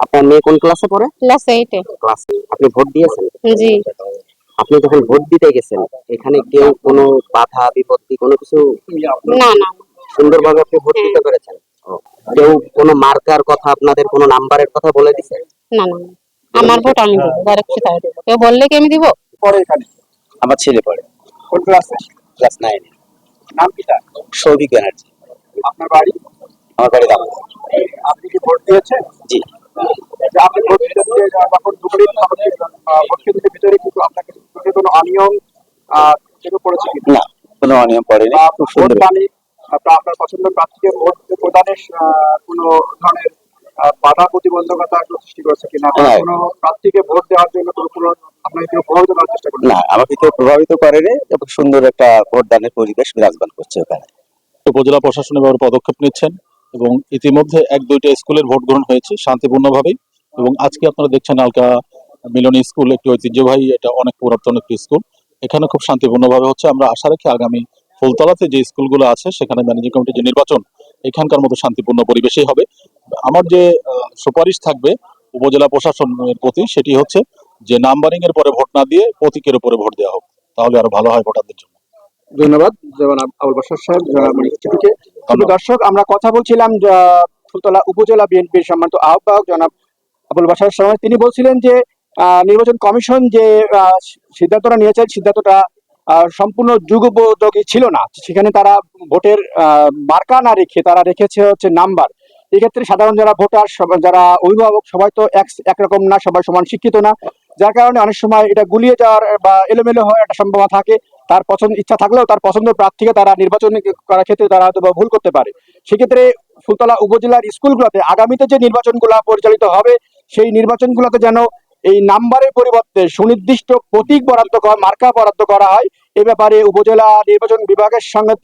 আপনার মেয়ে কোন ক্লাসে পড়ে? ক্লাস এইটে ক্লাস আপনি ভোট দিয়েছেন? জি। আপনি যখন ভোট দিতে গেছেন এখানে কেউ কোনো বাধা বিপত্তি কোনো কিছু না না। সুন্দরভাবে আপনি ভোট দিতে পেরেছেন? কেউ কোনো মার্কার কথা আপনাদের কোনো নাম্বারের কথা বলে দিছে? না না। আমার ভোট আমি দেবো খুশি তারা কেউ বললে কি আমি দিব? পড়ে এখানে আমার ছেলে পড়ে। কোন ক্লাসে ক্লাস নাইনে নাম কি তার? সৌভিক ব্যানার্জি। আপনার বাড়ি? আমার বাড়ি দাম আপনি কি ভোট দিয়েছেন? আপনি ভোট দিতে ভোট কেন্দ্রের ভিতরে কিন্তু আপনাকে কোনো অনিয়ম পড়েছে কি না কোনো অনিয়ম পড়েনি খুব সুন্দর। পানি আপনার পছন্দের প্রার্থীকে ভোট প্রদানের আহ, কোনো ধরনের বাধা প্রতিবন্ধকতা সৃষ্টি করেছে কিনা? হ্যাঁ। কোনো প্রার্থীকে ভোট দেওয়ার জন্য কোনো কোনো আপনাকে কেউ প্রভাবিত করার চেষ্টা করেছে না আমাকে কেউ প্রভাবিত করেনি এবং সুন্দর একটা ভোটদানের পরিবেশ বিরাজমান করছে ওখানে। উপজেলা প্রশাসন এবার পদক্ষেপ নিচ্ছেন এবং ইতিমধ্যে এক দুইটা স্কুলের ভোট গ্রহণ হয়েছে শান্তিপূর্ণভাবেই। এবং আজকে আপনারা দেখছেন আলকা মিলনী স্কুল একটি ঐতিহ্যবাহী এটা অনেক পুরাতন একটি স্কুল। এখানে খুব শান্তিপূর্ণভাবে হচ্ছে আমরা আশা রাখি আগামী ফুলতলাতে যে স্কুলগুলো আছে সেখানে ম্যানেজিং কমিটির যে নির্বাচন এখানকার মতো শান্তিপূর্ণ পরিবেশেই হবে। আমার যে সুপারিশ থাকবে উপজেলা প্রশাসনের প্রতি সেটি হচ্ছে যে নাম্বারিং এর পরে ভোট না দিয়ে প্রতীকের উপরে ভোট দেওয়া হোক। তাহলে আরও ভালো হয় ভোটারদের জন্য। ধন্যবাদ। জনাব আবুল বাসার সাহেব জনাব দর্শক আমরা কথা বলছিলাম ফুলতলা উপজেলা বিএনপির সম্মানিত আহ্বায়ক জনাব আবুল বাসার সময় তিনি বলছিলেন যে নির্বাচন কমিশন যে সিদ্ধান্তটা নিয়েছেন সিদ্ধান্তটা সম্পূর্ণ যুগোপযোগী ছিল না। সেখানে তারা ভোটের মার্কা না রেখে, তারা রেখেছে হচ্ছে নাম্বার। এক্ষেত্রে সাধারণ যারা ভোটার যারা অভিভাবক, সবাই তো এক একরকম না, সবাই সমান শিক্ষিত না। যার কারণে অনেক সময় এটা গুলিয়ে যাওয়ার বা এলোমেলো হওয়ার একটা সম্ভাবনা থাকে। তার পছন্দ, ইচ্ছা থাকলেও তার পছন্দ প্রার্থীকে তারা নির্বাচন করার ক্ষেত্রে তারা হয়তো ভুল করতে পারে। সেক্ষেত্রে ফুলতলা উপজেলার স্কুলগুলোতে আগামীতে যে নির্বাচনগুলো পরিচালিত হবে, সেই নির্বাচনগুলোতে যেন এই নাম্বারের পরিবর্তে সুনির্দিষ্ট প্রতীক বরাদ্দ করা, মার্কা বরাদ্দ করা হয়, এ ব্যাপারে উপজেলা নির্বাচন বিভাগের সঙ্গে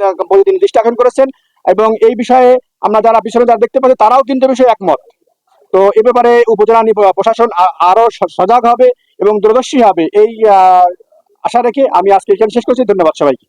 তিনি দৃষ্টি করেছেন। এবং এই বিষয়ে আমরা যারা বিষয়ে যারা দেখতে পাচ্ছি, তারাও কিন্তু বিষয়ে একমত। তো এ ব্যাপারে উপজেলা প্রশাসন আরও সজাগ হবে এবং দূরদর্শী হবে। এই আশা রেখে আমি আজকে এখানে শেষ করছি। ধন্যবাদ সবাইকে।